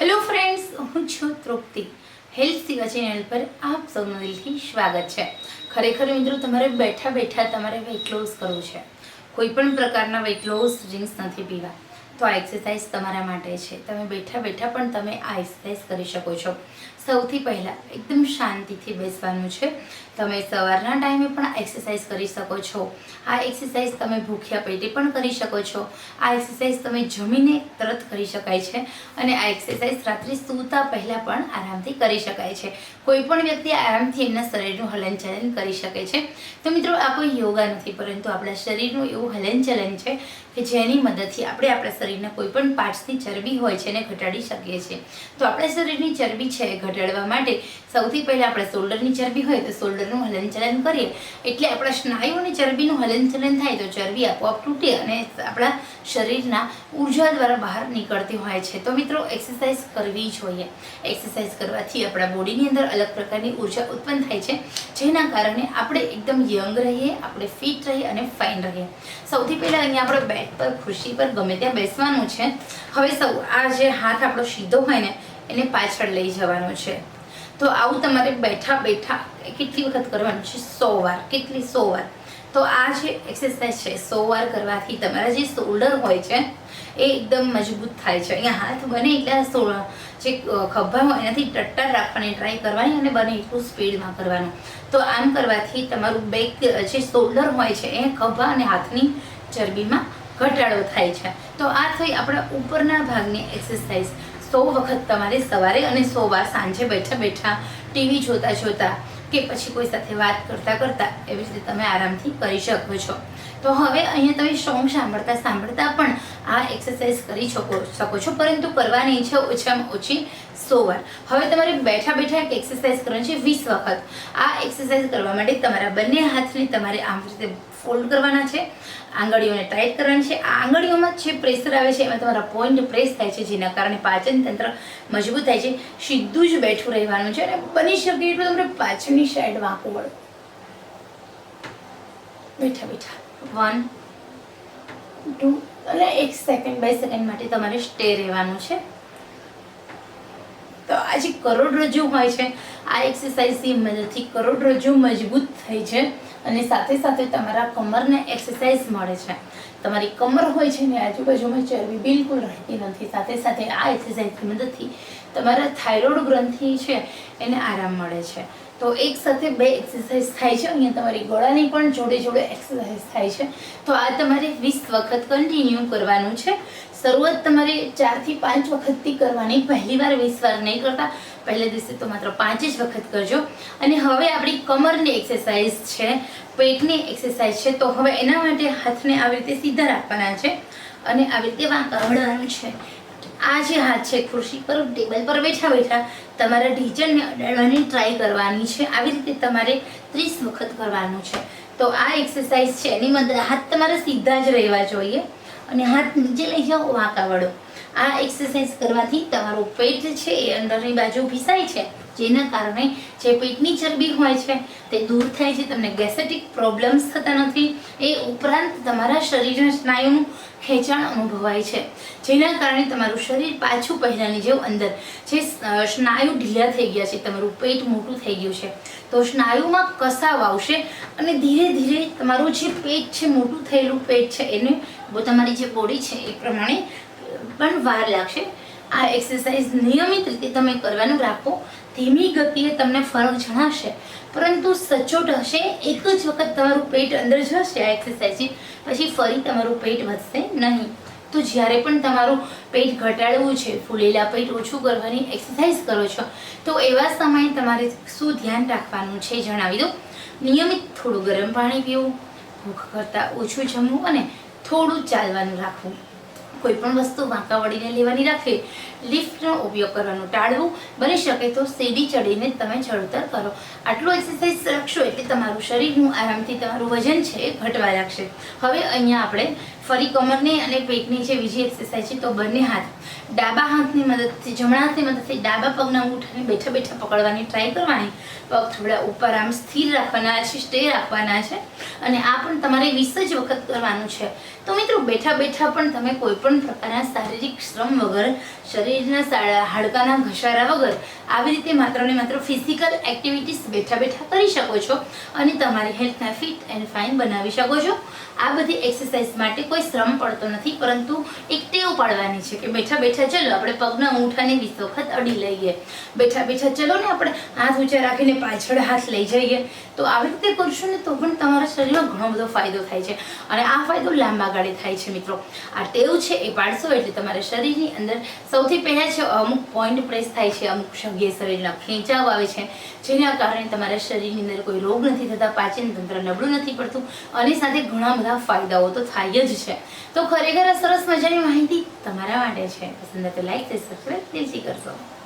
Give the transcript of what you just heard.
Hello friends હું છું તૃપ્તિ. Health સેવા ચેનલ પર આપ સૌનું દિલથી સ્વાગત છે. ખરેખર મિત્રો, તમારે બેઠા બેઠા તમારે વેઇટ લોસ કરવું છે. કોઈ પણ પ્રકારના વેઇટ લોસ ડ્રિંક્સ નથી પીવા. તો આ એક્સરસાઇઝ તમારા માટે છે. તમે બેઠા બેઠા પણ તમે આ એક્સરસાઇઝ કરી શકો છો. સૌથી પહેલાં એકદમ શાંતિથી બેસવાનું છે. તમે સવારના ટાઈમે પણ એક્સરસાઇઝ કરી શકો છો. આ એક્સરસાઇઝ તમે ભૂખ્યા પેટે પણ કરી શકો છો. આ એક્સરસાઇઝ તમે જમીને તરત કરી શકાય છે અને આ એક્સરસાઇઝ રાત્રે સૂતા પહેલાં પણ આરામથી કરી શકાય છે. કોઈ પણ વ્યક્તિ આરામથી એમના શરીરનું હલનચલન કરી શકે છે. તો મિત્રો, આ કોઈ યોગા નથી, પરંતુ આપણા શરીરનું એવું હલનચલન છે કે જેની મદદથી આપણે આપણા શરીરના કોઈ પણ પાર્ટ્સની ચરબી હોય છે એને ઘટાડી શકીએ છીએ. તો આપણા શરીરની ચરબી છે ઘટાડવા માટે સૌથી પહેલાં આપણે શોલ્ડરની ચરબી હોય તો શોલ્ડરનું હલનચલન કરીએ. એટલે આપણા સ્નાયુઓની ચરબીનું હલનચલન થાય તો ચરબી આપોઆપ તૂટે અને આપણા શરીરના ઊર્જા દ્વારા બહાર નીકળતી હોય છે. તો મિત્રો એક્સરસાઇઝ કરવી જોઈએ. એક્સરસાઇઝ કરવાથી આપણા બોડીની અંદર અલગ પ્રકારની ઊર્જા ઉત્પન્ન થાય છે. જેના કારણે આપણે એકદમ યંગ રહીએ, આપણે ફિટ રહીએ અને ફાઇન રહીએ. સૌથી પહેલાં અહીંયા આપણે બેડ પર, ખુરશી પર ગમે ત્યાં બેસવાનું છે. હવે સૌ, આ જે હાથ આપણો સીધો હોય ને, એને પાછળ લઈ જવાનો છે. તો આવું તમારે બેઠા બેઠા કેટલી વખત કરવાનું છે? સો વાર. કેટલી? સો વાર. તો આ જે એક્સરસાઇઝ છે, સો વાર કરવાથી તમારા જે શોલ્ડર હોય છે, એ એકદમ મજબૂત થાય છે. અહીંયા હાથ બને એટલે જે ખભા હોય એનાથી ટટ્ટાર રાખવાની ટ્રાય કરવાની અને બને એટલું સ્પીડમાં કરવાનું. તો આમ કરવાથી તમારું બેક જે શોલ્ડર હોય છે, એ ખભા અને હાથની ચરબીમાં ઘટાડો થાય છે. તો આ થઈ આપણા ઉપરના ભાગની એક્સરસાઇઝ સો વખત તમારે સવારે અને સો વાર સાંજે બેઠા બેઠા ટીવી જોતા જોતા કે પછી કોઈ સાથે વાત કરતા કરતા એવી રીતે તમે આરામથી કરી શકો છો. તો હવે અહીંયા તમે સોંગ સાંભળતા સાંભળતા પણ આ એક્સરસાઇઝ કરી શકો શકો છો. પરંતુ કરવાની છે ઓછામાં ઓછી સો વાર. હવે તમારે બેઠા બેઠા એક એક્સરસાઇઝ કરવાની છે વીસ વખત. આ એક્સરસાઇઝ કરવા માટે તમારા બંને હાથને તમારે આમ રીતે ફોલ્ડ કરવાના છે. આંગળીઓને ટાઈટ કરવાની છે. આ આંગળીઓમાં જે પ્રેશર આવે છે, એમાં તમારા પોઈન્ટ પ્રેસ થાય છે, જેના કારણે પાચન તંત્ર મજબૂત થાય છે. સીધું જ બેઠું રહેવાનું છે અને બની શકે એટલું તમને પાછળની સાઈડ વાંકું વળો. બેઠા બેઠા. વન ટુ અને એક સેકન્ડ બાય સેકન્ડ માટે તમારે સ્ટે રહેવાનું છે. તો આ જે કરોડરજ્જુ હોય છે, આ એક્સરસાઇઝની મદદથી કરોડરજ્જુ મજબૂત થઈ છે અને સાથે સાથે તમારા કમરને એક્સરસાઇઝ મળે છે. તમારી કમર હોય છે ને આજુબાજુમાં ચરબી બિલકુલ રહેતી નથી. સાથે સાથે આ એક્સરસાઇઝની મદદથી તમારા થાઇરોઇડ ગ્રંથિ છે, એને આરામ મળે છે. તો એક સાથે બે એક્સરસાઇઝ થાય છે. અહીંયા તમારી ગળાની પણ જોડે જોડે એક્સરસાઇઝ થાય છે. તો આ તમારે વીસ વખત કન્ટિન્યુ કરવાનું છે. શરૂઆત તમારે ચારથી પાંચ વખતથી કરવાની. પહેલી વાર વીસ વાર નહીં કરતા. પહેલા દિવસે તો માત્ર પાંચ જ વખત કરજો. અને હવે આપણી કમરની એક્સરસાઇઝ છે. પેટની એક્સરસાઇઝ છે. તો હવે એના માટે હાથને આવી રીતે સીધા રાખવાના છે. અને આવી રીતે વાંકા છે. આ જે હાથ છે, ખુરશી પર, ટેબલ પર બેઠા બેઠા તમારા ઢીચણને અડાડવાની ટ્રાય કરવાની છે. આવી રીતે તમારે ત્રીસ વખત કરવાનું છે. તો આ એક્સરસાઇઝ છે, એની મદદ હાથ તમારે સીધા જ રહેવા જોઈએ અને હાથ નીચે લઈ જાઓ, વાંકા વળો. આ એક્સરસાઇઝ કરવાથી તમારું પેટ છે એ અંદરની બાજુ ભીસાય છે, જેના કારણે જે પેટની ચરબી હોય છે તે દૂર થાય છે, તમને ગેસેટિક પ્રોબ્લેમ્સ થતા નથી, એ ઉપરાંત તમારા શરીરના સ્નાયુનું ખેંચાણ અનુભવાય છે, જેના કારણે તમારું શરીર પાછું પહેલાંની જેવું અંદર જે સ્નાયુ ઢીલા થઈ ગયા છે, તમારું પેટ મોટું થઈ ગયું છે, તો સ્નાયુમાં કસાવ આવશે અને ધીરે ધીરે તમારું જે પેટ છે, મોટું થયેલું પેટ છે, એને તમારી જે બોડી છે, એ પ્રમાણે પણ વાર લાગશે. આ એક્સરસાઇઝ નિયમિત રીતે તમે કરવાનું રાખો, ધીમી ગતિએ તમને ફરક જણાશે. પરંતુ સચોટ હશે, એક જ વખત તમારું પેટ અંદર જશે આ એક્સરસાઇઝથી પછી ફરી તમારું પેટ વધશે નહીં. તો જ્યારે પણ તમારું પેટ ઘટાડવું છે, ફૂલેલા પેટ ઓછું કરવાની એક્સરસાઇઝ કરો છો, તો એવા સમયે તમારે શું ધ્યાન રાખવાનું છે જણાવી દો. નિયમિત થોડું ગરમ પાણી પીવું, ભૂખ કરતાં ઓછું જમવું અને થોડું ચાલવાનું રાખવું. કોઈ પણ વસ્તુ વાંકા વળીને લેવાની રાખે. લિફ્ટનો ઉપયોગ કરવાનો ટાળવું. બની શકે તો સીડી ચડીને તમે ચડતર કરો. આટલું એક્સરસાઇઝ રાખશો એટલે તમારું શરીરનું આરામથી તમારું વજન છે એ ઘટવા લાગશે. હવે અહીંયા આપણે ફરી કમરની અને પેટની જે બીજી એક્સરસાઇઝ છે તો બંને હાથ ડાબા હાથની મદદથી, જમણા હાથની મદદથી ડાબા પગના અંગૂઠાને બેઠા બેઠા પકડવાની ટ્રાય કરવાની. પગ થોડા ઉપર આમ સ્થિર રાખવાના છે સ્ટે રાખવાના છે. અને આ પણ તમારે વીસ જ વખત કરવાનું છે. તો મિત્રો, બેઠા બેઠા પણ તમે કોઈ પણ પ્રકારના શારીરિક શ્રમ વગર, શરીરના હાડકાના ઘસારા વગર આવી રીતે માત્ર ને માત્ર ફિઝિકલ એક્ટિવિટીઝ બેઠા બેઠા કરી શકો છો અને તમારી હેલ્થને ફિટ એન્ડ ફાઇન બનાવી શકો છો. આ બધી એક્સરસાઇઝ માટે કોઈ શ્રમ પડતો નથી, પરંતુ એક ટેવ પાડવાની છે કે બેઠા બેઠા ચલો આપણે પગના ઊંઠાને વીસ વખત અડી લઈએ. બેઠા બેઠા ચલો ને આપણે હાથ ઊંચા રાખીને પાછળ હાથ લઈ જઈએ. તો આવી રીતે કરશો ને તો પણ તમારા શરીરમાં ઘણો બધો ફાયદો થાય છે. અને આ ફાયદો લાંબા ગાળે થાય છે મિત્રો. આ ટેવ છે એ પાડશો એટલે તમારા શરીરની અંદર સૌથી પહેલાં છે અમુક પોઈન્ટ પ્રેસ થાય છે, અમુક જગ્યાએ શરીરના ખેંચાવ આવે છે, જેના કારણે તમારા શરીરની અંદર કોઈ રોગ નથી થતા, પાચન તંત્ર નબળું નથી પડતું, અને સાથે ઘણા બધા ફાયદાઓ તો થાય જ છે. તો ખરેખર આ સરસ મજાની માહિતી તમારા માટે છે. પસંદ તો લાઈક સબસ્ક્રાઈબ કરશો